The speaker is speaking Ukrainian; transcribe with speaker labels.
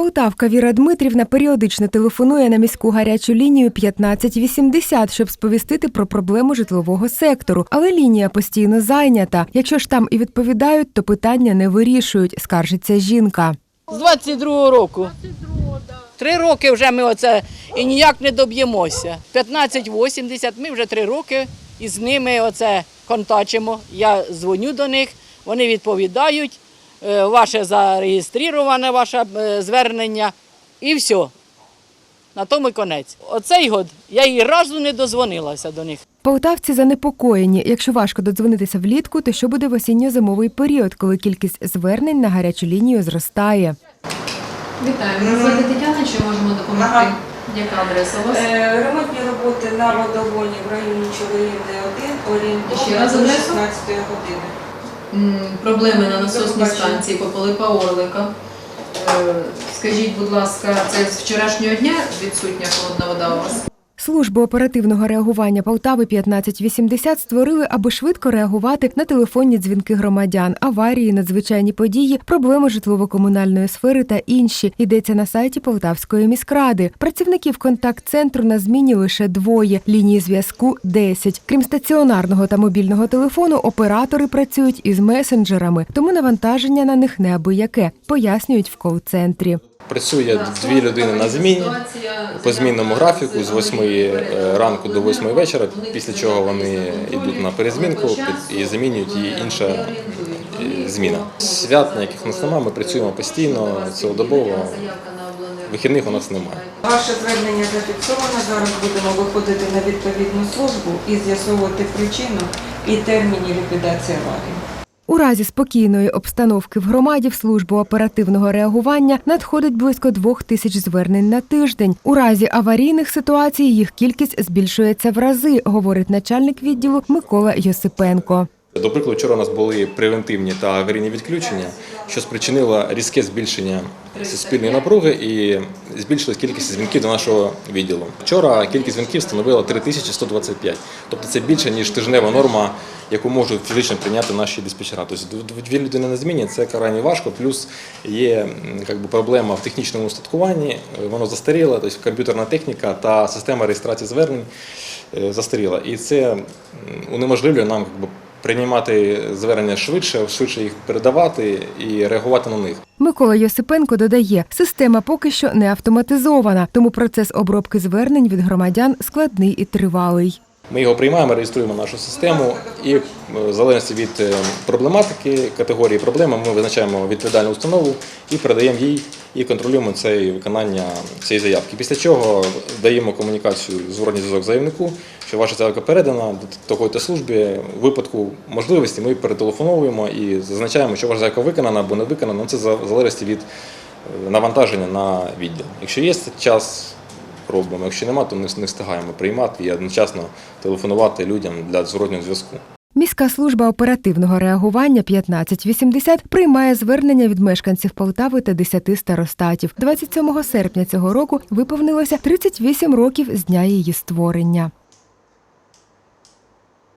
Speaker 1: Полтавка Віра Дмитрівна періодично телефонує на міську гарячу лінію 1580, щоб сповістити про проблему житлового сектору, але лінія постійно зайнята. Якщо ж там і відповідають, то питання не вирішують, скаржиться жінка.
Speaker 2: З 22-го року. Три роки вже ми оце і ніяк не доб'ємося. 15-80, ми вже три роки і з ними оце контачимо. Я дзвоню до них, вони відповідають, ваше зареєстроване ваше е, звернення і все. На тому й конець. Оцей год я і разу не дозвонилася до них.
Speaker 1: Полтавці занепокоєні. Якщо важко додзвонитися влітку, то що буде в осінньо-зимовий період, коли кількість звернень на гарячу лінію зростає?
Speaker 3: Вітаю, мене звати Тетяна, чи можемо допомогти?
Speaker 4: Ага.
Speaker 3: Яка адреса у вас?
Speaker 4: Е, Ремонтні роботи на водогоні в районі Чоловівни 1 орієнтовно
Speaker 3: Ще раз
Speaker 4: до
Speaker 3: адресу?
Speaker 4: 16 години.
Speaker 3: Проблеми на насосній станції Пополипа Орлика. Е, Скажіть, будь ласка, це з вчорашнього дня відсутня холодна вода у вас?
Speaker 1: Службу оперативного реагування Полтави 1580 створили, аби швидко реагувати на телефонні дзвінки громадян, аварії, надзвичайні події, проблеми житлово-комунальної сфери та інші. Йдеться на сайті Полтавської міськради. Працівників контакт-центру на зміні лише двоє. Лінії зв'язку 10. Крім стаціонарного та мобільного телефону, оператори працюють із месенджерами, тому навантаження на них неабияке, пояснюють в кол-центрі.
Speaker 5: Працює дві людини на зміні по змінному графіку з 8 ранку до 8 вечора, після чого вони йдуть на перезмінку і замінюють її інша е, зміна. Свят ніяких у нас немає, ми працюємо постійно, цілодобово. Вихідних у нас немає.
Speaker 4: Ваше звернення зафіксовано. Зараз будемо виходити на відповідну службу і з'ясовувати причину і терміни ліквідації аварії.
Speaker 1: У разі спокійної обстановки в громаді в службу оперативного реагування надходить близько двох тисяч звернень на тиждень. У разі аварійних ситуацій їх кількість збільшується в рази, говорить начальник відділу Микола Йосипенко.
Speaker 5: До прикладу, вчора у нас були превентивні та аварійні відключення, що спричинило різке збільшення суспільної напруги і збільшилась кількість дзвінків до нашого відділу. Вчора кількість дзвінків становила 3125, тобто це більше ніж тижнева норма, яку можуть фізично прийняти наші диспетчера. Тобто дві людини на зміні це крайне важко. Плюс є м, би, проблема в технічному устаткуванні, е, воно застаріло, тобто комп'ютерна техніка та система реєстрації звернень е, застаріла. І це унеможливлює нам якби, приймати звернення швидше, швидше їх передавати і реагувати на них.
Speaker 1: Микола Йосипенко додає, система поки що не автоматизована, тому процес обробки звернень від громадян складний і тривалий.
Speaker 5: Ми його приймаємо, реєструємо нашу систему, і е, в залежності від е, проблематики, категорії проблеми, ми визначаємо відповідальну установу і передаємо їй і контролюємо це виконання цієї заявки. Після чого даємо комунікацію, зворотній зв'язок заявнику, що ваша заявка передана до такої-то служби. У випадку можливості ми перетелефоновуємо і зазначаємо, що ваша заявка виконана або не виконана. Це в залежності від е, навантаження на відділ. Якщо є час, робимо. Якщо нема, то не встигаємо приймати і одночасно телефонувати людям для зворотнього зв'язку.
Speaker 1: Міська служба оперативного реагування 1580 приймає звернення від мешканців Полтави та 10 старостатів. 27 серпня цього року виповнилося 38 років з дня її створення.